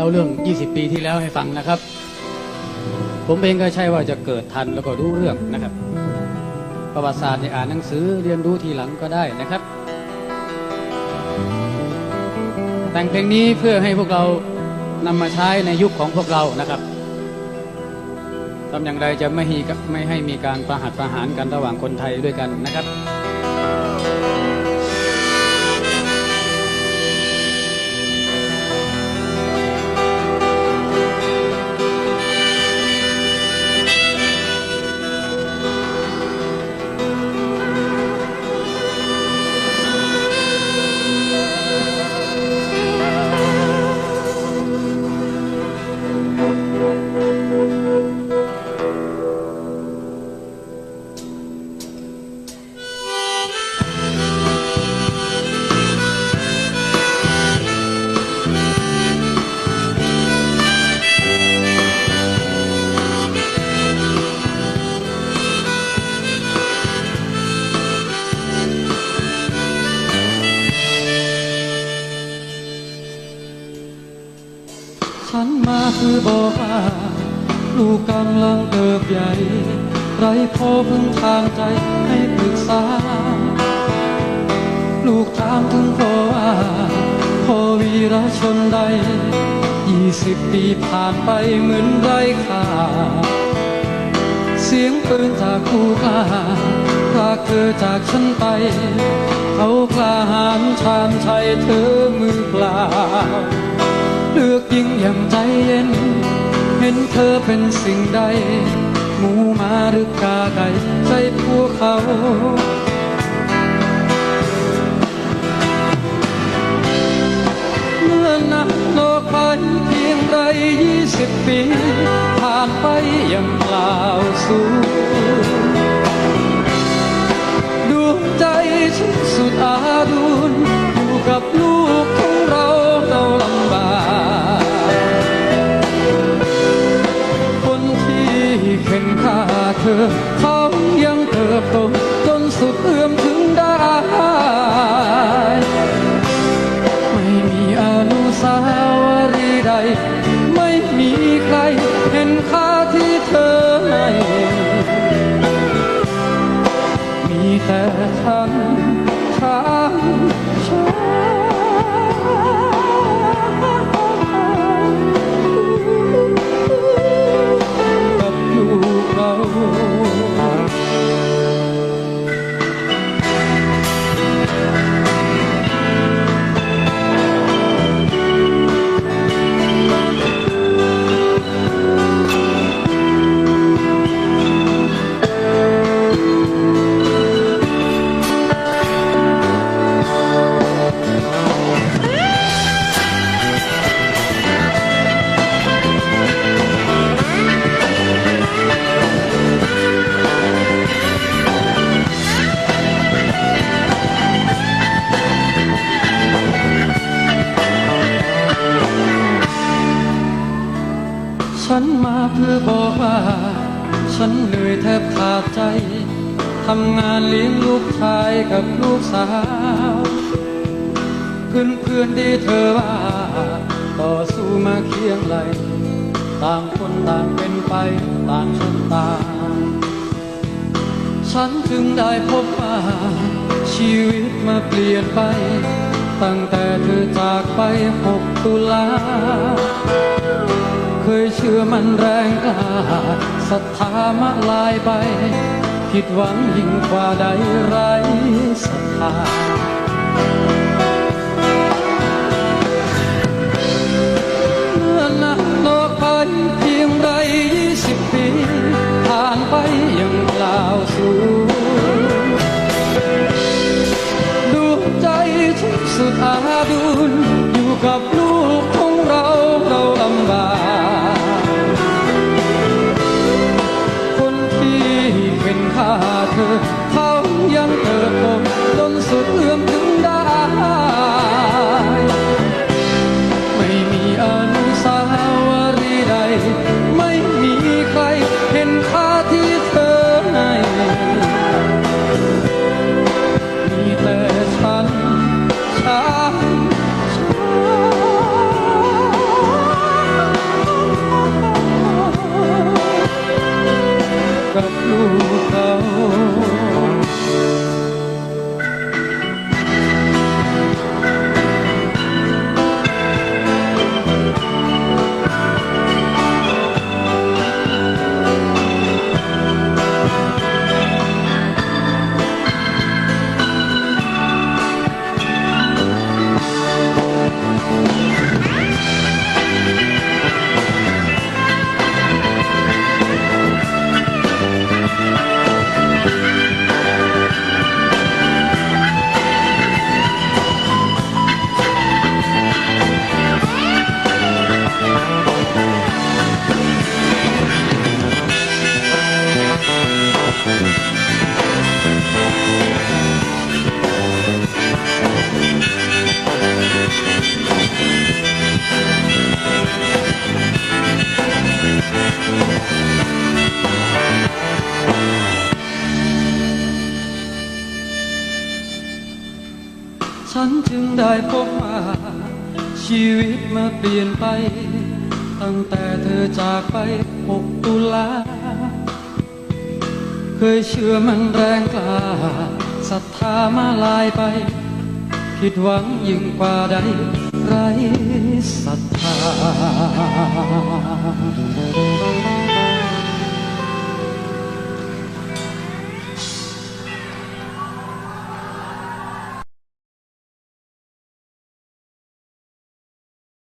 เล่าเรื่อง 20 ปีที่แล้วให้ฟังนะครับ ผมเองก็ใช่ว่าจะเกิดทันแล้วก็รู้เรื่องนะครับ ประวัติศาสตร์ในยอ่านหนังสือเรียนรู้ทีหลังก็ได้นะครับ แต่งเพลงนี้เพื่อให้พวกเรานำมาใช้ในยุคของพวกเรานะครับทำอย่างไรจะไม่ให้ไม่ให้มีการประหัตประหารกันระหว่างคนไทยด้วยกันนะครับ บอกว่าลูกกำลังเติบใหญ่ ไรพ่อพึ่งทางใจให้ปรึกษา ลูกถามถึงพ่อว่าพ่อวีรชนใดยี่สิบปีผ่านไปเหมือนไรค่าเสียงปืนจากคู่กล้าพาเธอจากฉันไป เขากล้าหาญชาญชัยเธอมือเปล่า เลือกยิงอย่างใจเย็น เห็นเธอเป็นสิ่งใด หมูมาหรือกาไก่ใจพวกเขาเมื่อนับโลกไปเพียงไรยี่สิบปี ผ่านไปยังเปล่าสูญ ฉันมาเพื่อบอกว่า ฉันเหนื่อยแทบขาดใจทำงานเลี้ยงลูกชายกับลูกสาว เพื่อนเพื่อนๆที่เธอว่า ต่อสู้มาเคียงไหล ต่างคนต่างเป็นไปต่างชะตาฉันจึงได้พบว่า ชีวิตมาเปลี่ยนไป ตั้งแต่เธอจากไปหกตุลา เคยเชื่อมันแรงกล้าศรัทธามาลายไป ผิดหวังยิ่งกว่าใดไรศรัทธาเมื่อนับโลกไปเพียงใดยี่สิบปีผ่านไปยังเปล่าสูญดวงใจฉันสุดอาดุลอยู่กับลูก ฉันจึงได้พบว่าชีวิตมาเปลี่ยนไป ตั้งแต่เธอจากไป 6 ตุลา เคยเชื่อมันแรงกล้าศรัทธามาลายไป ผิดหวังยิ่งกว่าใด ไรศรัทธา